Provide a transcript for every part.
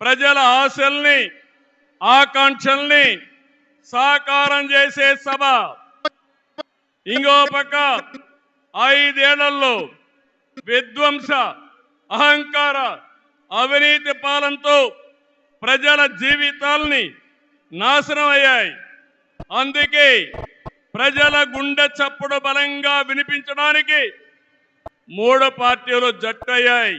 ప్రజల ఆశల్ని ఆకాంక్షల్ని సాకారం చేసే సభ. ఇంకో పక్క ఐదేళ్ళలో విధ్వంస అహంకార అవినీతి పాలనతో ప్రజల జీవితాల్ని నాశనం అయ్యాయి. అందుకే ప్రజల గుండె చప్పుడు బలంగా వినిపించడానికి మూడు పార్టీలు జట్టయ్యాయి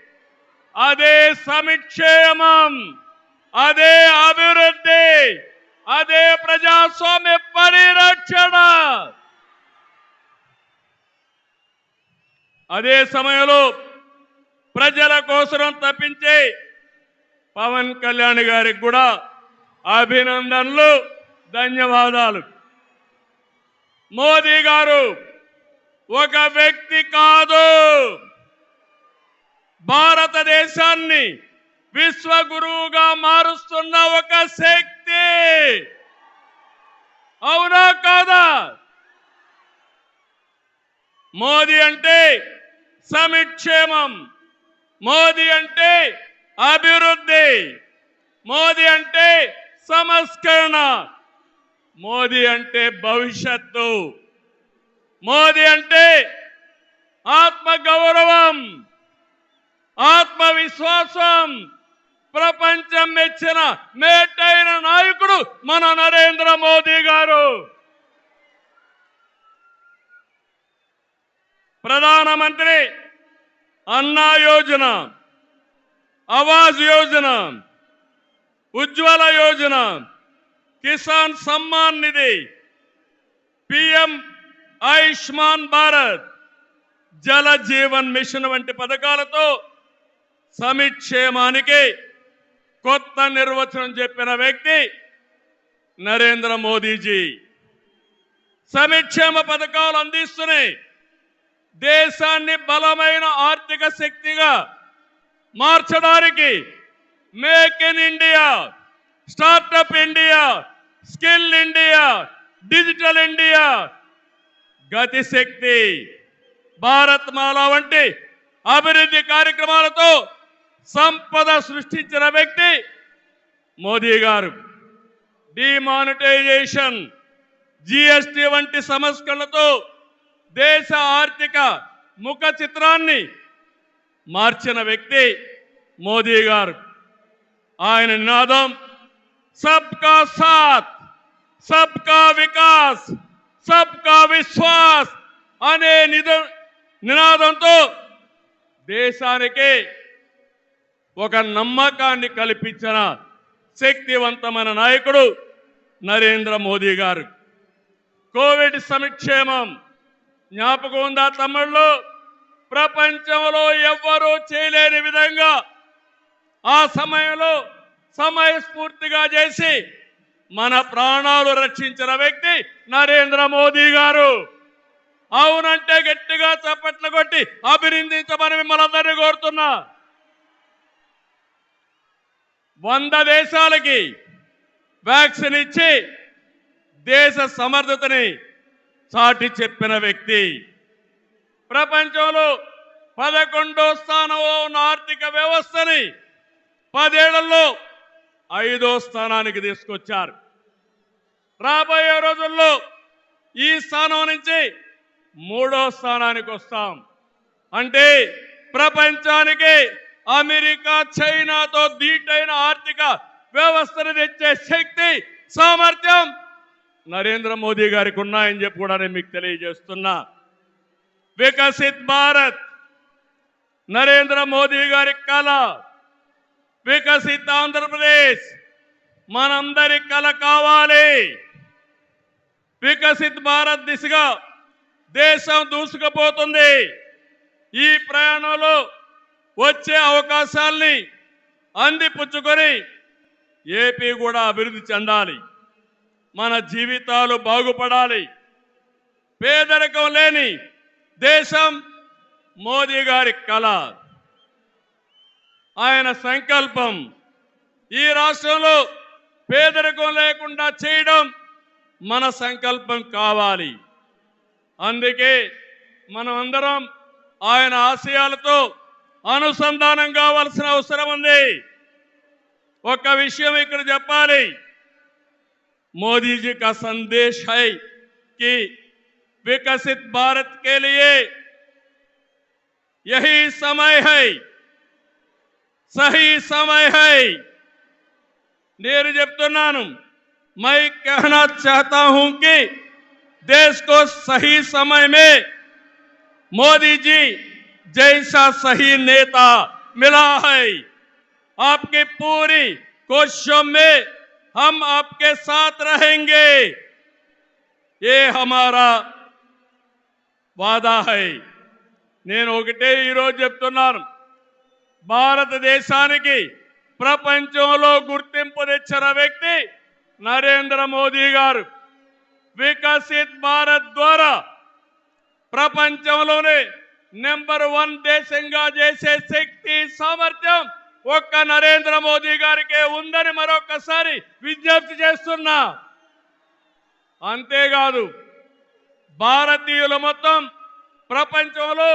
అదే సమిక్షేమం అదే అభివృద్ధి అదే ప్రజాస్వామ్య పరిరక్షణ. అదే సమయంలో ప్రజల కోసం తప్పించే పవన్ కళ్యాణ్ గారికి కూడా అభినందనలు ధన్యవాదాలు. మోదీ గారు ఒక వ్యక్తి కాదు. భారతదేశాన్ని విశ్వగురువుగా మారుస్తున్న ఒక శక్తి. అవునా కాదా? మోదీ అంటే సమిక్షేమం. మోదీ అంటే అభివృద్ధి. మోదీ అంటే సంస్కరణ. మోదీ అంటే భవిష్యత్తు. మోదీ అంటే ఆత్మగౌరవం. ఆత్మవిశ్వాసం ప్రపంచం మెచ్చిన మేటైన నాయకుడు మన నరేంద్ర మోదీ గారు. ప్రధానమంత్రి అన్నా యోజన ఆవాజ్ యోజన ఉజ్వల యోజన కిసాన్ సమ్మాన్ నిధి పిఎం ఆయుష్మాన్ భారత్ జల జీవన్ మిషన్ వంటి పథకాలతో సమిక్షేమానికి కొత్త నిర్వచనం చెప్పిన వ్యక్తి నరేంద్ర మోదీజీ. సమిక్షేమ పథకాలు అందిస్తున్నాయి. దేశాన్ని బలమైన ఆర్థిక శక్తిగా మార్చడానికి make in India startup India skill India digital India Gati Shakti Bharat మాల వంటి అభివృద్ధి కార్యక్రమాలతో సంపద సృష్టించిన వ్యక్తి మోదీ గారు. డిమానిటైజేషన్ జిఎస్టి వంటి సంస్కరణలతో దేశ ఆర్థిక ముఖ చిత్రాన్ని మార్చిన వ్యక్తి మోదీ గారు. ఆయన నినాదం సబ్కా సాత్ సబ్కా వికాస్ సబ్కా విశ్వాస్ అనే నిద నినాదంతో దేశానికి ఒక నమ్మకాన్ని కల్పించిన శక్తివంతమైన నాయకుడు నరేంద్ర మోదీ గారు. కోవిడ్ సంక్షేమం జ్ఞాపకం ఉందా తమ్ముళ్ళు? ప్రపంచంలో ఎవ్వరూ చేయలేని విధంగా ఆ సమయంలో సమయస్ఫూర్తిగా చేసి మన ప్రాణాలు రక్షించిన వ్యక్తి నరేంద్ర మోదీ గారు. అవునంటే గట్టిగా చప్పట్లు కొట్టి అభినందించమని మిమ్మల్ని అందరినీ కోరుతున్నా. వంద దేశాలకి వ్యాక్సిన్ ఇచ్చి దేశ సమర్థతని చాటి చెప్పిన వ్యక్తి. ప్రపంచంలో పదకొండో స్థానంలో ఉన్న ఆర్థిక వ్యవస్థని పదేళ్ళలో ఐదో స్థానానికి తీసుకొచ్చారు. రాబోయే రోజుల్లో ఈ స్థానం నుంచి మూడో స్థానానికి వస్తాం. అంటే ప్రపంచానికి అమెరికా చైనాతో దీటైన ఆర్థిక వ్యవస్థను తెచ్చే శక్తి సామర్థ్యం నరేంద్ర మోదీ గారికి ఉన్నాయని చెప్పి కూడా నేను మీకు తెలియజేస్తున్నా. వికసిత్ భారత్ నరేంద్ర మోదీ గారి కళ వికసిత్ ఆంధ్రప్రదేశ్ మనందరి కళ కావాలి. వికసిత్ భారత్ దిశగా దేశం దూసుకుపోతుంది. ఈ ప్రయాణంలో వచ్చే అవకాశాల్ని అందిపుచ్చుకొని ఏపీ కూడా అభివృద్ధి చెందాలి. మన జీవితాలు బాగుపడాలి. పేదరికం లేని దేశం మోదీ గారి కళ. ఆయన సంకల్పం ఈ రాష్ట్రంలో పేదరికం లేకుండా చేయడం మన సంకల్పం కావాలి. అందుకే మనం అందరం ఆయన ఆశయాలతో అనుసంధానం కావాల్సిన అవసరం ఉంది ఒక విషయం ఇక్కడ చెప్పాలి मोदी जी का संदेश है कि विकसित भारत के लिए यही समय है सही समय है నేను చెప్తున్నాను मैं कहना चाहता हूं कि देश को सही समय में मोदी जी जैसा सही नेता मिला है आपकी पूरी कोशिशों में हम आपके साथ रहेंगे ये हमारा వాదా హై నేను ఒకటే ఈరోజు చెప్తున్నాను భారతదేశానికి ప్రపంచంలో గుర్తింపు తెచ్చిన వ్యక్తి నరేంద్ర మోదీ గారు వికసిత్ భారత్ ద్వారా ప్రపంచంలోనే నెంబర్ వన్ దేశంగా చేసే శక్తి సామర్థ్యం ఒక్క నరేంద్ర మోదీ గారికే ఉందని మరొకసారి విజ్ఞప్తి చేస్తున్నా. అంతేకాదు భారతీయులు మొత్తం ప్రపంచంలో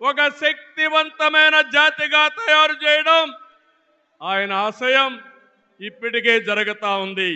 ఒక శక్తివంతమైన జాతిగా తయారు చేయడం ఆయన ఆశయం ఇప్పటికే జరుగుతూ ఉంది.